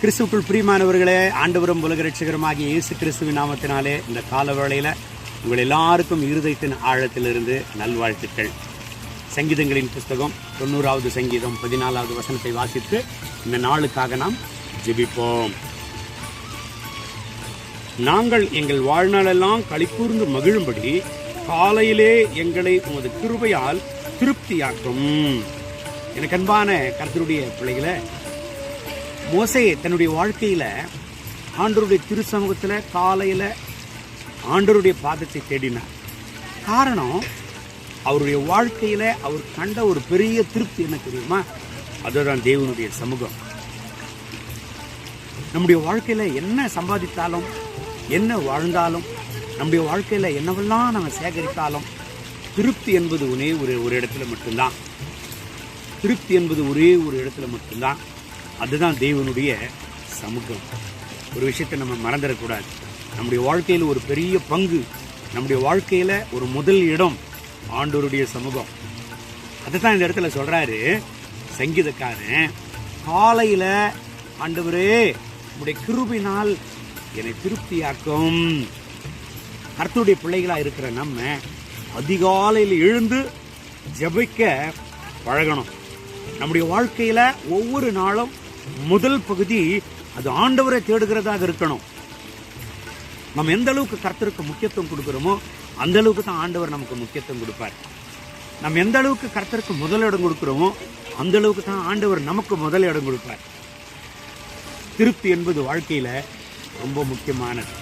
கிறிஸ்துக்குள் பிரியமானவர்களே ஆண்டவரும் உலக ரட்சகருமாகிய இயேசு கிறிஸ்துவின் நாமத்தினாலே இந்த கால வேளையில் உங்கள் எல்லாருக்கும் இருதயத்தின் ஆழத்திலிருந்து நல்வாழ்த்துக்கள். சங்கீதங்களின் புஸ்தகம் தொண்ணூறாவது சங்கீதம் பதினாலாவது வசனத்தை வாசித்து இந்த நாளுக்காக நாம் ஜெபிப்போம். நாங்கள் எங்கள் வாழ்நாளெல்லாம் களிக்கூர்ந்து மகிழும்படி காலையிலே எங்களை உமது கிருபையால் திருப்தியாக்கும். எனக்கு அன்பான கர்த்தருடைய பிள்ளைகளை மோசே தன்னுடைய வாழ்க்கையில் ஆண்டருடைய திருச்சமூகத்தில் காலையில் ஆண்டருடைய பாதத்தை தேடினார். காரணம் அவருடைய வாழ்க்கையில் அவர் கண்ட ஒரு பெரிய திருப்தி என்ன தெரியுமா? அதுதான் தேவனுடைய சமூகம். நம்முடைய வாழ்க்கையில் என்ன சம்பாதித்தாலும் என்ன வாழ்ந்தாலும் நம்முடைய வாழ்க்கையில் என்னவெல்லாம் நம்ம சேகரித்தாலும் திருப்தி என்பது ஒரே ஒரு ஒரு இடத்துல மட்டும்தான். திருப்தி என்பது ஒரே ஒரு இடத்துல மட்டும்தான். அதுதான் தேவனுடைய சமூகம். ஒரு விஷயத்தை நம்ம மறந்துடக்கூடாது. நம்முடைய வாழ்க்கையில் ஒரு பெரிய பங்கு நம்முடைய வாழ்க்கையில் ஒரு முதல் இடம் ஆண்டவருடைய சமூகம். அதுதான் இந்த இடத்துல சொல்கிறாரு சங்கீதக்காரன். காலையில் ஆண்டவரே உடைய கிருபினால் என்னை திருப்தியாக்கும். கர்த்தருடைய பிள்ளைகளாக இருக்கிற நம்ம அதிகாலையில் எழுந்து ஜெபிக்க பழகணும். நம்முடைய வாழ்க்கையில் ஒவ்வொரு நாளும் முதல் பகுதி அது ஆண்டவரை தேடுகிறதாக இருக்கணும். நம்ம எந்த அளவுக்கு கர்த்தருக்கு முக்கியத்துவம் கொடுக்குறோமோ அந்த அளவுக்கு தான் ஆண்டவர் நமக்கு முக்கியத்துவம் கொடுப்பார். நம்ம எந்த அளவுக்கு கர்த்தருக்கு முதலிடம் கொடுக்குறோமோ அந்த அளவுக்கு தான் ஆண்டவர் நமக்கு முதலிடம் இடம் கொடுப்பார். திருப்தி என்பது வாழ்க்கையில் ரொம்ப முக்கியமானது.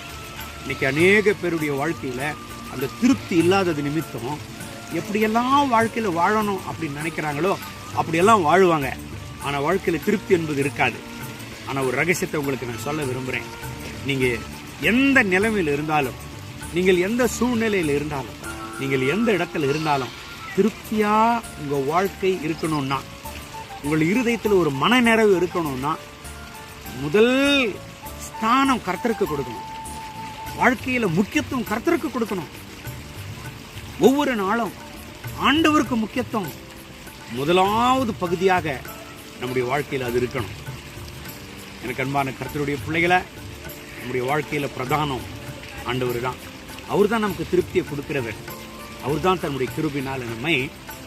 இன்னைக்கு அநேக பேருடைய வாழ்க்கையில் அந்த திருப்தி இல்லாதது நிமித்தம் எப்படியெல்லாம் வாழ்க்கையில் வாழணும் அப்படின்னு நினைக்கிறாங்களோ அப்படியெல்லாம் வாழுவாங்க. ஆனால் வாழ்க்கையில் திருப்தி என்பது இருக்காது. ஆனால் ஒரு ரகசியத்தை உங்களுக்கு நான் சொல்ல விரும்புகிறேன் நீங்கள் எந்த நிலைமையில் இருந்தாலும் நீங்கள் எந்த சூழ்நிலையில் இருந்தாலும் நீங்கள் எந்த இடத்துல இருந்தாலும் திருப்தியாக உங்கள் வாழ்க்கை இருக்கணும்னா உங்கள் இருதயத்தில் ஒரு மனநிறைவு இருக்கணும்னா முதல் ஸ்தானம் கர்த்தருக்கு கொடுக்கணும். வாழ்க்கையில் முக்கியத்துவம் கர்த்தருக்கு கொடுக்கணும். ஒவ்வொரு நாளும் ஆண்டவருக்கு முக்கியத்துவம் முதலாவது பகுதியாக நம்முடைய வாழ்க்கையில் அது இருக்கணும். எனக்கு அன்பான கருத்தருடைய பிள்ளைகளை நம்முடைய வாழ்க்கையில் பிரதானம் ஆண்டவர் தான் அவர் தான் நமக்கு திருப்தியை கொடுக்கிறவர். அவர் தான் தன்னுடைய கிருபினால் நம்மை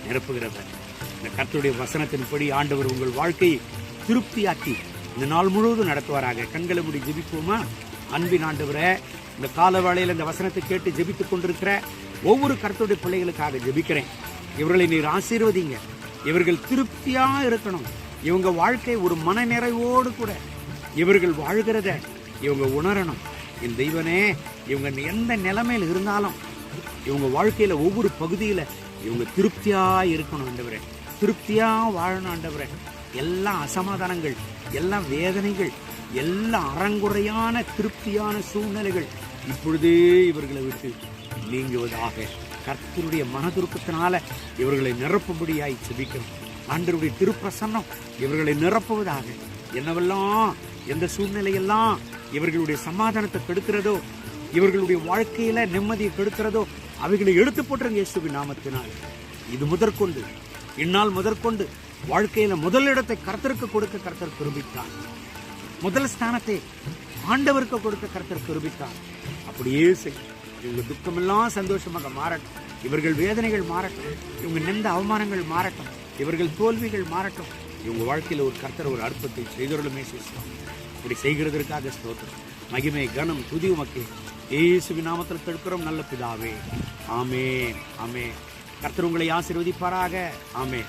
நிரப்புகிறவர். இந்த கருத்துடைய வசனத்தின்படி ஆண்டவர் உங்கள் வாழ்க்கையை திருப்தியாக்கி இந்த நாள் முழுவதும் நடத்துவாராக. கண்களை முடி ஜெபிப்போமா? அன்பின் ஆண்டவரை இந்த கால வேளையில் இந்த வசனத்தை கேட்டு ஜெபித்துக் கொண்டிருக்கிற ஒவ்வொரு கருத்துடைய பிள்ளைகளுக்காக ஜெபிக்கிறேன். இவர்களை நீர் ஆசீர்வதிங்க. இவர்கள் திருப்தியாக இருக்கணும். இவங்க வாழ்க்கை ஒரு மன நிறைவோடு கூட. இவர்கள் வாழ்கிறத இவங்க உணரணும். என் தெய்வனே இவங்க எந்த நிலைமையில் இருந்தாலும் இவங்க வாழ்க்கையில் ஒவ்வொரு பகுதியில் இவங்க திருப்தியாக இருக்கணும் ஆண்டவரே. திருப்தியாக வாழணும் ஆண்டவரே. எல்லா அசமாதானங்கள் எல்லா வேதனைகள் எல்லா அறங்குறையான திருப்தியான சூழ்நிலைகள் இப்பொழுதே இவர்களை விட்டு நீங்குவதாக கர்த்தருடைய மனதுருக்கத்தினால இவர்களை நிரப்பும்படியாய் செபிக்கணும் ஆண்டருடைய திருப்பிரசன்னம் இவர்களை நிரப்புவதாக. என்னவெல்லாம் எந்த சூழ்நிலையெல்லாம் இவர்களுடைய சமாதானத்தை கெடுக்கிறதோ இவர்களுடைய வாழ்க்கையில நிம்மதியை கெடுக்கிறதோ அவைகளை எடுத்து போட்டுருங்க இயேசுவின் நாமத்தினால். இது முதற்கொண்டு இந்நாள் முதற்கொண்டு வாழ்க்கையில முதலிடத்தை கருத்தருக்கு கர்த்தருக்கு கொடுக்க கர்த்தர் கிருபித்தார். முதல் ஸ்தானத்தை ஆண்டவருக்கு கொடுக்க கர்த்தர் கிருபித்தார். அப்படியே செய்யும் இவங்க துக்கமெல்லாம் சந்தோஷமாக மாறட்டும். இவர்கள் வேதனைகள் மாறட்டும். இவங்க நெந்த அவமானங்கள் மாறட்டும். இவர்கள் தோல்விகள் மாறட்டும். இவங்க வாழ்க்கையில் ஒரு கர்த்தர் ஒரு அற்புதத்தை செய்தவர்களுமே செய்வாங்க இப்படி செய்கிறதற்காக ஸ்தோத்திரம். மகிமை கனம் துதி உமக்கு. இயேசுவி நாமத்தில் தடுக்கிறோம் நல்ல பிதாவே. ஆமே ஆமே கர்த்தர் உங்களை ஆசீர்வதிப்பாராக. ஆமே